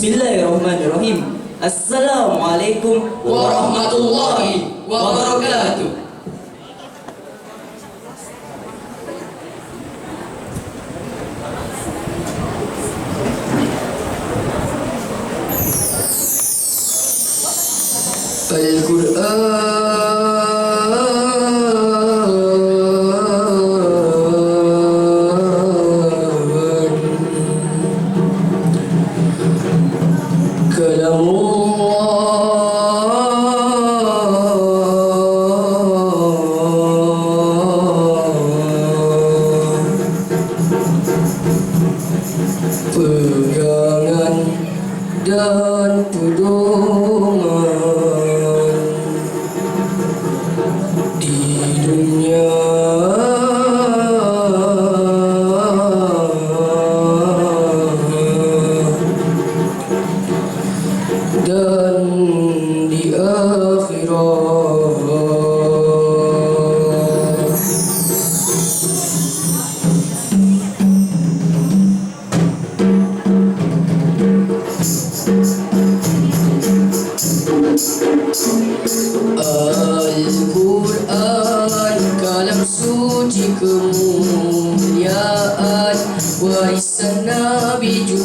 Bismillahirrahmanirrahim. Assalamualaikum warahmatullahi wabarakatuh. Al-Quran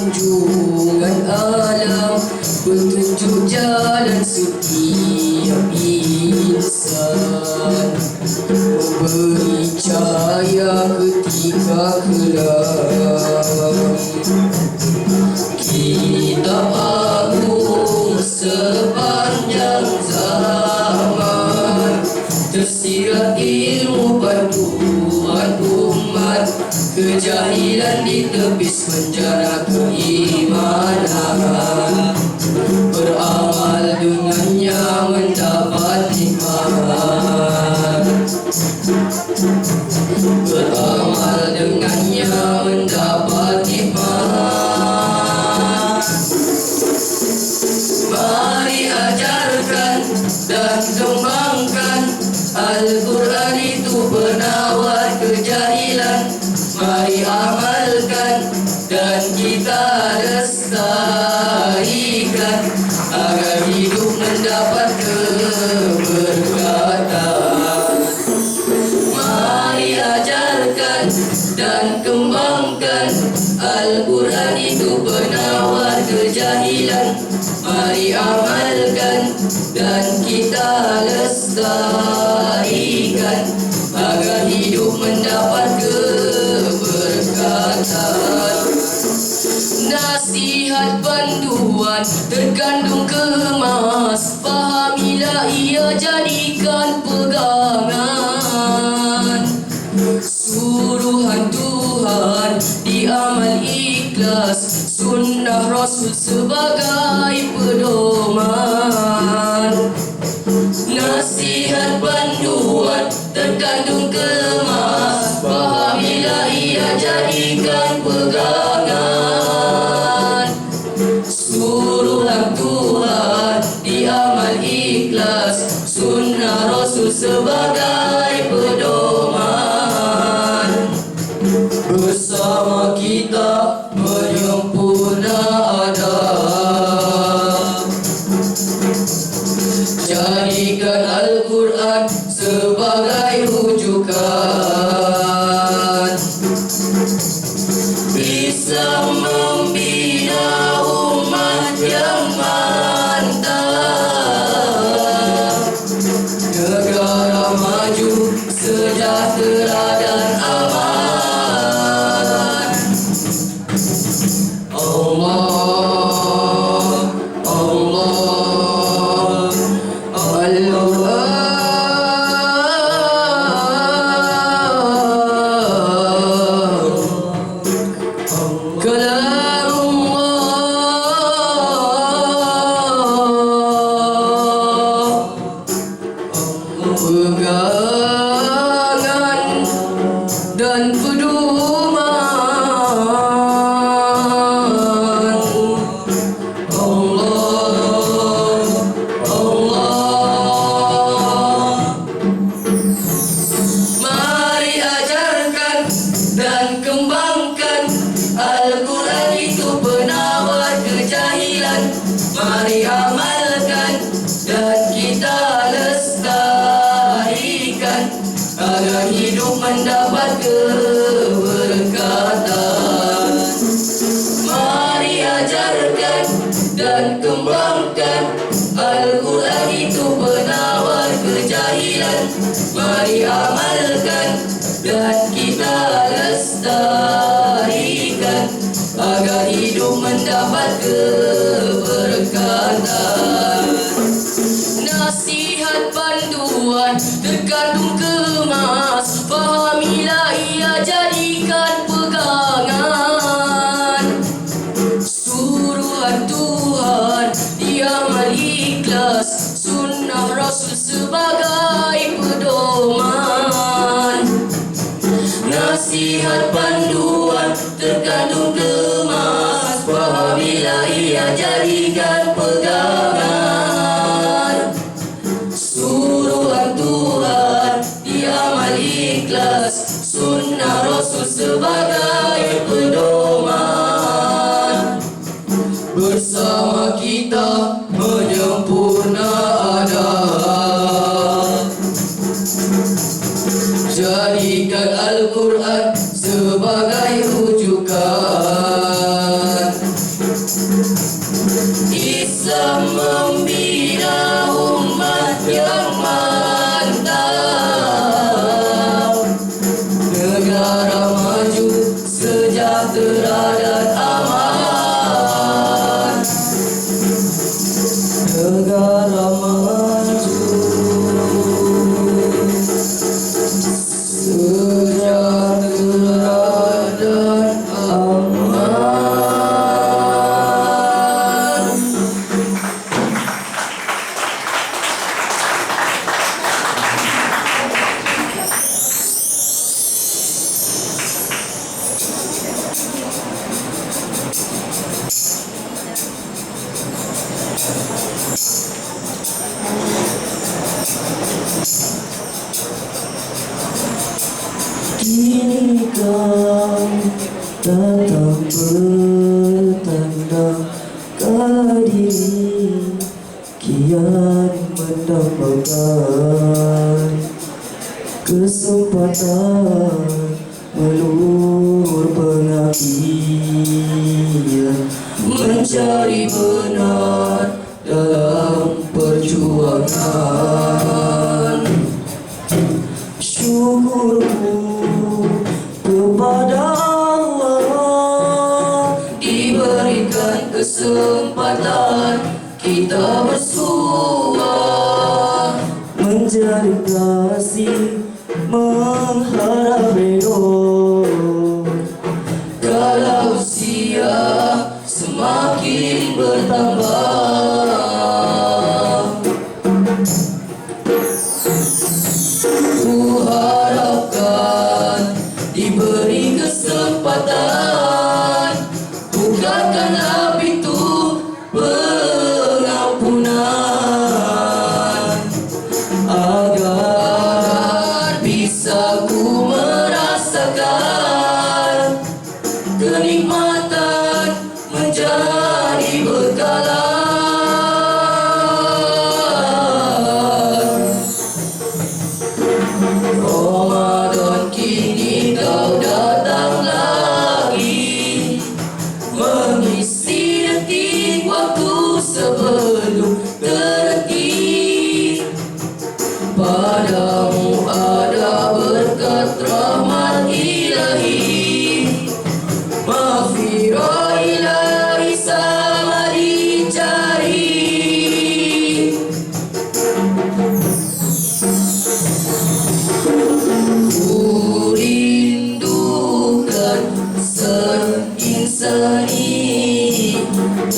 Nabi junjungan alam Petunjuk jalan setiap insan. Memberi cahaya ketika kelam Kejahilan ditepis penjara keimanan Beramal dengannya mendapat nikmat Beramal dengannya mendapat nikmat Mari ajarkan dan kembangkan Al-Quran itu penawar Mari amalkan dan kita lestarikan Agar hidup mendapat keberkatan. Mari ajarkan dan kembangkan Al-Quran itu penawar kejahilan. Mari amalkan dan kita lestarikan Agar hidup mendapat keberkatan Nasihat panduan terkandung kemas. Fahamilah ia jadikan pegangan. Suruhan Tuhan diamal ikhlas Sunnah Rasul sebagai pedoman. Nasihat panduan terkandung kemas jadikan pegangan. Suruhan Tuhan diamal ikhlas Sunnah Rasul sebagai pedoman. Bersama kita menyempurna adab. Jadikan Al-Quran sebagai rujukan so done mendapat keberkatan Mari ajarkan dan kembangkan. Al-Quran itu penawar kejahilan. Mari amalkan dan kita lestarikan Agar hidup mendapat keberkatan. Nasihat panduan terkandung kemas apabila ia jadikan pegangan suruhan Tuhan diamal ikhlas. Sunnah Rasul sebagai pedoman. Bersama the walking.